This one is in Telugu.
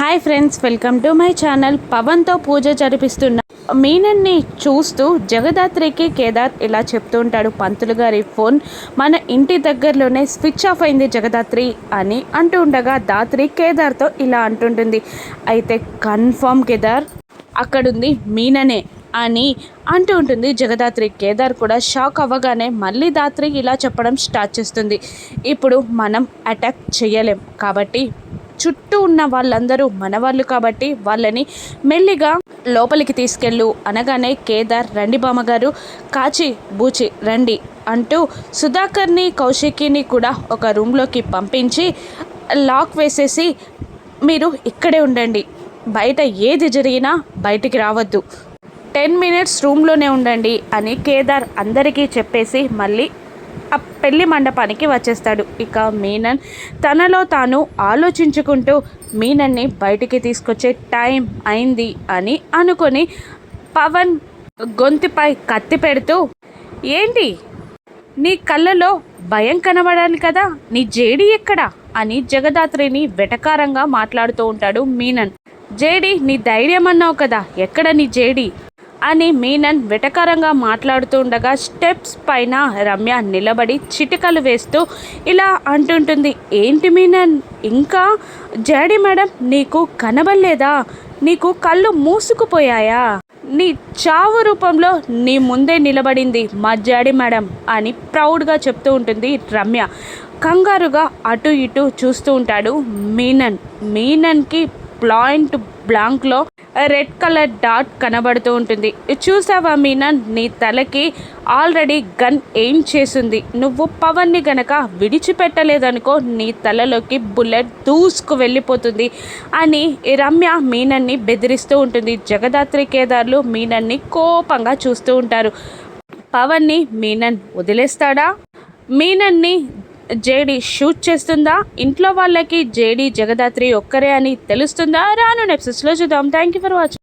Hi friends welcome to my channel పవన్తో పూజ జరిపిస్తున్న మీనన్ని చూస్తూ జగదాత్రికి కేదార్ ఇలా చెప్తూ ఉంటాడు పంతులు గారి ఫోన్ మన ఇంటి దగ్గరలోనే స్విచ్ ఆఫ్ అయింది జగదాత్రి అని అంటూ ఉండగా దాత్రి కేదార్తో ఇలా అంటుంటుంది. అయితే కన్ఫర్మ్ కేదార్ అక్కడుంది మీననే అని అంటూ ఉంటుంది జగదాత్రి. కేదార్ కూడా షాక్ అవ్వగానే మళ్ళీ దాత్రి ఇలా చెప్పడం స్టార్ట్ చేస్తుంది. ఇప్పుడు మనం అటాక్ చేయలేం కాబట్టి చుట్టూ ఉన్న వాళ్ళందరూ మనవాళ్ళు కాబట్టి వాళ్ళని మెల్లిగా లోపలికి తీసుకెళ్ళు అనగానే కేదార్ రండి బామ్మగారు కాచి బూచి రండి అంటూ సుధాకర్ని కౌశికిని కూడా ఒక రూమ్లోకి పంపించి లాక్ వేసేసి మీరు ఇక్కడే ఉండండి. బయట ఏది జరిగినా బయటికి రావద్దు. టెన్ మినిట్స్ రూమ్లోనే ఉండండి అని కేదార్ అందరికీ చెప్పేసి మళ్ళీ ఆ పెళ్ళి మండపానికి వచ్చేస్తాడు. ఇక మీనన్ తనలో తాను ఆలోచించుకుంటూ మీనన్ని బయటికి తీసుకొచ్చే టైం అయింది అని అనుకొని పవన్ గొంతుపై కత్తి పెడుతూ ఏంటి? నీ కళ్ళలో భయం కనబడాలి కదా? నీ జేడి ఎక్కడా? అని జగదాత్రిని వెటకారంగా మాట్లాడుతూ ఉంటాడు మీనన్. జేడి నీ ధైర్యం అన్నావు కదా? ఎక్కడ నీ జేడి? అని మీనన్ వెటకారంగా మాట్లాడుతూ ఉండగా స్టెప్స్ పైన రమ్య నిలబడి చిటికలు వేస్తూ ఇలా అంటుంటుంది. ఏంటి మీనన్? ఇంకా? జాడి మేడం నీకు కనబడలేదా? నీకు కళ్ళు మూసుకుపోయాయా? నీ చావు రూపంలో నీ ముందే నిలబడింది మా జాడి మేడం అని ప్రౌడ్గా చెప్తూ ఉంటుంది రమ్య. కంగారుగా అటు ఇటు చూస్తూ ఉంటాడు మీనన్. మీనన్కి పాయింట్ బ్లాంక్లో రెడ్ కలర్ డాట్ కనబడుతూ ఉంటుంది. చూసావా మీనన్ నీ తలకి ఆల్రెడీ గన్ ఎయిమ్ చేసింది. నువ్వు పవన్ని గనక విడిచిపెట్టలేదనుకో నీ తలలోకి బుల్లెట్ దూసుకు వెళ్ళిపోతుంది అని రమ్య మీనన్ని బెదిరిస్తూ ఉంటుంది. జగదాత్రి కేదార్లు మీనన్ని కోపంగా చూస్తూ ఉంటారు. పవన్ని మీనన్ వదిలేస్తాడా? మీనన్ని జేడి షూట్ చేస్తుందా? ఇంట్లో వాళ్ళకి జేడి జగదాత్రి ఒక్కరే అని తెలుస్తుందా? రాను నెప్సెస్లో చూద్దాం. Thank you for watching